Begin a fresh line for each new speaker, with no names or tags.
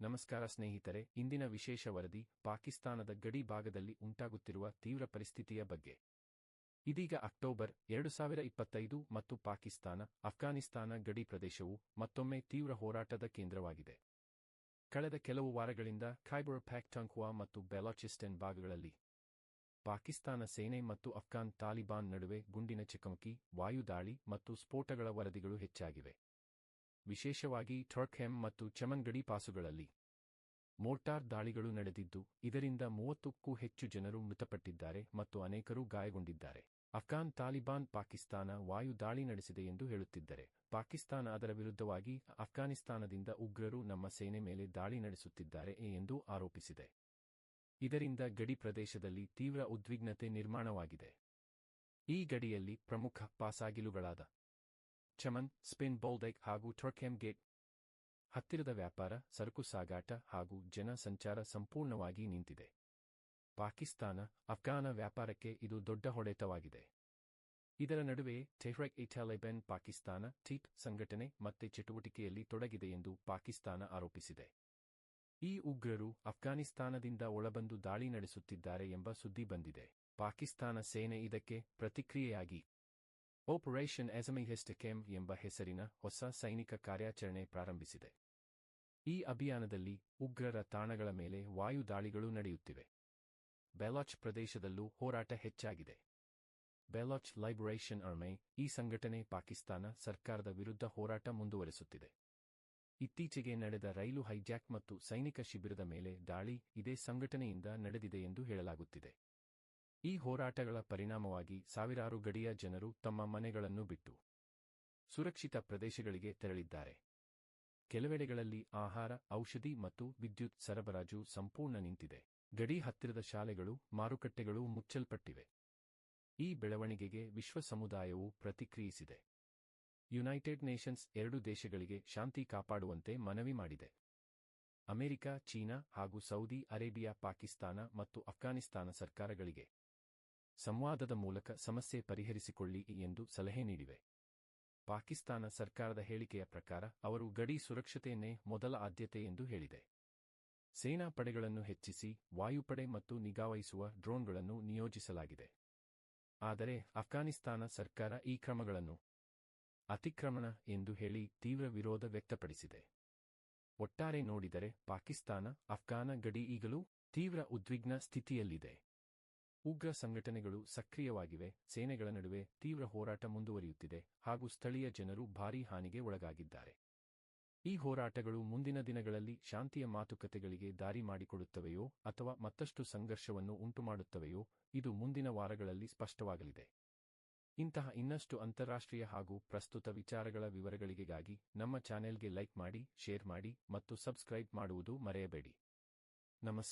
ನಮಸ್ಕಾರ ಸ್ನೇಹಿತರೆ, ಇಂದಿನ ವಿಶೇಷ ವರದಿ ಪಾಕಿಸ್ತಾನದ ಗಡಿ ಭಾಗದಲ್ಲಿ ಉಂಟಾಗುತ್ತಿರುವ ತೀವ್ರ ಪರಿಸ್ಥಿತಿಯ ಬಗ್ಗೆ. ಇದೀಗ ಅಕ್ಟೋಬರ್ ಎರಡು ಸಾವಿರ ಇಪ್ಪತ್ತೈದು ಮತ್ತು ಪಾಕಿಸ್ತಾನ ಅಫ್ಘಾನಿಸ್ತಾನ ಗಡಿ ಪ್ರದೇಶವು ಮತ್ತೊಮ್ಮೆ ತೀವ್ರ ಹೋರಾಟದ ಕೇಂದ್ರವಾಗಿದೆ. ಕಳೆದ ಕೆಲವು ವಾರಗಳಿಂದ ಖೈಬರ್ ಪ್ಯಾಕ್ಟಂಕ್ವಾ ಮತ್ತು ಬೆಲಾಚಿಸ್ಟನ್ ಭಾಗಗಳಲ್ಲಿ ಪಾಕಿಸ್ತಾನ ಸೇನೆ ಮತ್ತು ಅಫ್ಘಾನ್ ತಾಲಿಬಾನ್ ನಡುವೆ ಗುಂಡಿನ ಚಕಮಕಿ, ವಾಯುದಾಳಿ ಮತ್ತು ಸ್ಫೋಟಗಳ ವರದಿಗಳು ಹೆಚ್ಚಾಗಿವೆ. ವಿಶೇಷವಾಗಿ ಟೊರ್ಕ್ಹೆಮ್ ಮತ್ತು ಚಮನ್ ಗಡಿ ಪಾಸುಗಳಲ್ಲಿ. ಮೋರ್ಟಾರ್ ದಾಳಿಗಳು ನಡೆದಿದ್ದು, ಇದರಿಂದ ಮೂವತ್ತಕ್ಕೂ ಹೆಚ್ಚು ಜನರು ಮೃತಪಟ್ಟಿದ್ದಾರೆ ಮತ್ತು ಅನೇಕರು ಗಾಯಗೊಂಡಿದ್ದಾರೆ. ಅಫ್ಘಾನ್ ತಾಲಿಬಾನ್ ಪಾಕಿಸ್ತಾನ ವಾಯು ದಾಳಿ ನಡೆಸಿದೆ ಎಂದು ಹೇಳುತ್ತಿದ್ದರೆ, ಪಾಕಿಸ್ತಾನ ಅದರ ವಿರುದ್ಧವಾಗಿ ಅಫ್ಘಾನಿಸ್ತಾನದಿಂದ ಉಗ್ರರು ನಮ್ಮ ಸೇನೆ ಮೇಲೆ ದಾಳಿ ನಡೆಸುತ್ತಿದ್ದಾರೆ ಎಂದು ಆರೋಪಿಸಿದೆ. ಇದರಿಂದ ಗಡಿ ಪ್ರದೇಶದಲ್ಲಿ ತೀವ್ರ ಉದ್ವಿಗ್ನತೆ ನಿರ್ಮಾಣವಾಗಿದೆ. ಈ ಗಡಿಯಲ್ಲಿ ಪ್ರಮುಖ ಪಾಸಾಗಿಲುಗಳಾದ ಚಮನ್ ಸ್ಪಿನ್, ಬೌಲ್ಡೈಕ್ ಹಾಗೂ ಟರ್ಕೆಮ್ ಗೇಟ್. ಹತ್ತಿರದ ವ್ಯಾಪಾರ, ಸರಕು ಸಾಗಾಟ ಹಾಗೂ ಜನ ಸಂಚಾರ ಸಂಪೂರ್ಣವಾಗಿ ನಿಂತಿದೆ. ಪಾಕಿಸ್ತಾನ, ಅಫ್ಘಾನ ವ್ಯಾಪಾರಕ್ಕೆ ಇದು ದೊಡ್ಡ ಹೊಡೆತವಾಗಿದೆ. ಇದರ ನಡುವೆ ಟೆಹ್ರೆಕ್ ಇ ಪಾಕಿಸ್ತಾನ, ಟೀಪ್ ಸಂಘಟನೆ ಮತ್ತೆ ಚಟುವಟಿಕೆಯಲ್ಲಿ ತೊಡಗಿದೆ ಎಂದು ಪಾಕಿಸ್ತಾನ ಆರೋಪಿಸಿದೆ. ಈ ಉಗ್ರರು ಅಫ್ಘಾನಿಸ್ತಾನದಿಂದ ಒಳಬಂದು ದಾಳಿ ನಡೆಸುತ್ತಿದ್ದಾರೆ ಎಂಬ ಸುದ್ದಿ ಬಂದಿದೆ. ಪಾಕಿಸ್ತಾನ ಸೇನೆ ಇದಕ್ಕೆ ಪ್ರತಿಕ್ರಿಯೆಯಾಗಿ ಆಪರೇಷನ್ ಎಸಮಿಹೆಸ್ಟಕೆಮ್ ಎಂಬ ಹೆಸರಿನ ಹೊಸ ಸೈನಿಕ ಕಾರ್ಯಾಚರಣೆ ಪ್ರಾರಂಭಿಸಿದೆ. ಈ ಅಭಿಯಾನದಲ್ಲಿ ಉಗ್ರರ ತಾಣಗಳ ಮೇಲೆ ವಾಯುದಾಳಿಗಳು ನಡೆಯುತ್ತಿವೆ. ಬೆಲಾಚ್ ಪ್ರದೇಶದಲ್ಲೂ ಹೋರಾಟ ಹೆಚ್ಚಾಗಿದೆ. ಬೆಲಾಚ್ ಲೈಬರೇಷನ್ ಅರ್ಮೆ ಈ ಸಂಘಟನೆ ಪಾಕಿಸ್ತಾನ ಸರ್ಕಾರದ ವಿರುದ್ಧ ಹೋರಾಟ ಮುಂದುವರೆಸುತ್ತಿದೆ. ಇತ್ತೀಚೆಗೆ ನಡೆದ ರೈಲು ಹೈಜಾಕ್ ಮತ್ತು ಸೈನಿಕ ಶಿಬಿರದ ಮೇಲೆ ದಾಳಿ ಇದೇ ಸಂಘಟನೆಯಿಂದ ನಡೆದಿದೆ ಎಂದು ಹೇಳಲಾಗುತ್ತಿದೆ. ಈ ಹೋರಾಟಗಳ ಪರಿಣಾಮವಾಗಿ ಸಾವಿರಾರು ಗಡಿಯ ಜನರು ತಮ್ಮ ಮನೆಗಳನ್ನು ಬಿಟ್ಟು ಸುರಕ್ಷಿತ ಪ್ರದೇಶಗಳಿಗೆ ತೆರಳಿದ್ದಾರೆ. ಕೆಲವೆಡೆಗಳಲ್ಲಿ ಆಹಾರ, ಔಷಧಿ ಮತ್ತು ವಿದ್ಯುತ್ ಸರಬರಾಜು ಸಂಪೂರ್ಣ ನಿಂತಿದೆ. ಗಡಿ ಹತ್ತಿರದ ಶಾಲೆಗಳು, ಮಾರುಕಟ್ಟೆಗಳು ಮುಚ್ಚಲ್ಪಟ್ಟಿವೆ. ಈ ಬೆಳವಣಿಗೆಗೆ ವಿಶ್ವ ಸಮುದಾಯವು ಪ್ರತಿಕ್ರಿಯಿಸಿದೆ. ಯುನೈಟೆಡ್ ನೇಷನ್ಸ್ ಎರಡು ದೇಶಗಳಿಗೆ ಶಾಂತಿ ಕಾಪಾಡುವಂತೆ ಮನವಿ ಮಾಡಿದೆ. ಅಮೆರಿಕ, ಚೀನಾ ಹಾಗೂ ಸೌದಿ ಅರೇಬಿಯಾ, ಪಾಕಿಸ್ತಾನ ಮತ್ತು ಅಫ್ಘಾನಿಸ್ತಾನ ಸರ್ಕಾರಗಳಿಗೆ ಸಂವಾದದ ಮೂಲಕ ಸಮಸ್ಯೆ ಪರಿಹರಿಸಿಕೊಳ್ಳಿ ಎಂದು ಸಲಹೆ ನೀಡಿವೆ. ಪಾಕಿಸ್ತಾನ ಸರ್ಕಾರದ ಹೇಳಿಕೆಯ ಪ್ರಕಾರ ಅವರು ಗಡಿ ಸುರಕ್ಷತೆಯನ್ನೇ ಮೊದಲ ಆದ್ಯತೆ ಎಂದು ಹೇಳಿದೆ. ಸೇನಾ ಪಡೆಗಳನ್ನು ಹೆಚ್ಚಿಸಿ ವಾಯುಪಡೆ ಮತ್ತು ನಿಗಾವಹಿಸುವ ಡ್ರೋನ್ಗಳನ್ನು ನಿಯೋಜಿಸಲಾಗಿದೆ. ಆದರೆ ಅಫ್ಘಾನಿಸ್ತಾನ ಸರ್ಕಾರ ಈ ಕ್ರಮಗಳನ್ನು ಅತಿಕ್ರಮಣ ಎಂದು ಹೇಳಿ ತೀವ್ರ ವಿರೋಧ ವ್ಯಕ್ತಪಡಿಸಿದೆ. ಒಟ್ಟಾರೆ ನೋಡಿದರೆ ಪಾಕಿಸ್ತಾನ ಅಫ್ಘಾನ ಗಡಿ ಈಗಲೂ ತೀವ್ರ ಉದ್ವಿಗ್ನ ಸ್ಥಿತಿಯಲ್ಲಿದೆ. ಉಗ್ರ ಸಂಘಟನೆಗಳು ಸಕ್ರಿಯವಾಗಿವೆ, ಸೇನೆಗಳ ನಡುವೆ ತೀವ್ರ ಹೋರಾಟ ಮುಂದುವರಿಯುತ್ತಿದೆ ಹಾಗೂ ಸ್ಥಳೀಯ ಜನರು ಭಾರೀ ಹಾನಿಗೆ ಒಳಗಾಗಿದ್ದಾರೆ. ಈ ಹೋರಾಟಗಳು ಮುಂದಿನ ದಿನಗಳಲ್ಲಿ ಶಾಂತಿಯ ಮಾತುಕತೆಗಳಿಗೆ ದಾರಿ ಮಾಡಿಕೊಡುತ್ತವೆಯೋ ಅಥವಾ ಮತ್ತಷ್ಟು ಸಂಘರ್ಷವನ್ನು ಉಂಟುಮಾಡುತ್ತವೆಯೋ, ಇದು ಮುಂದಿನ ವಾರಗಳಲ್ಲಿ ಸ್ಪಷ್ಟವಾಗಲಿದೆ. ಇಂತಹ ಇನ್ನಷ್ಟು ಅಂತಾರಾಷ್ಟ್ರೀಯ ಹಾಗೂ ಪ್ರಸ್ತುತ ವಿಚಾರಗಳ ವಿವರಗಳಿಗಾಗಿ ನಮ್ಮ ಚಾನೆಲ್ಗೆ ಲೈಕ್ ಮಾಡಿ, ಶೇರ್ ಮಾಡಿ ಮತ್ತು ಸಬ್ಸ್ಕ್ರೈಬ್ ಮಾಡುವುದು ಮರೆಯಬೇಡಿ. ನಮಸ್ಕಾರ.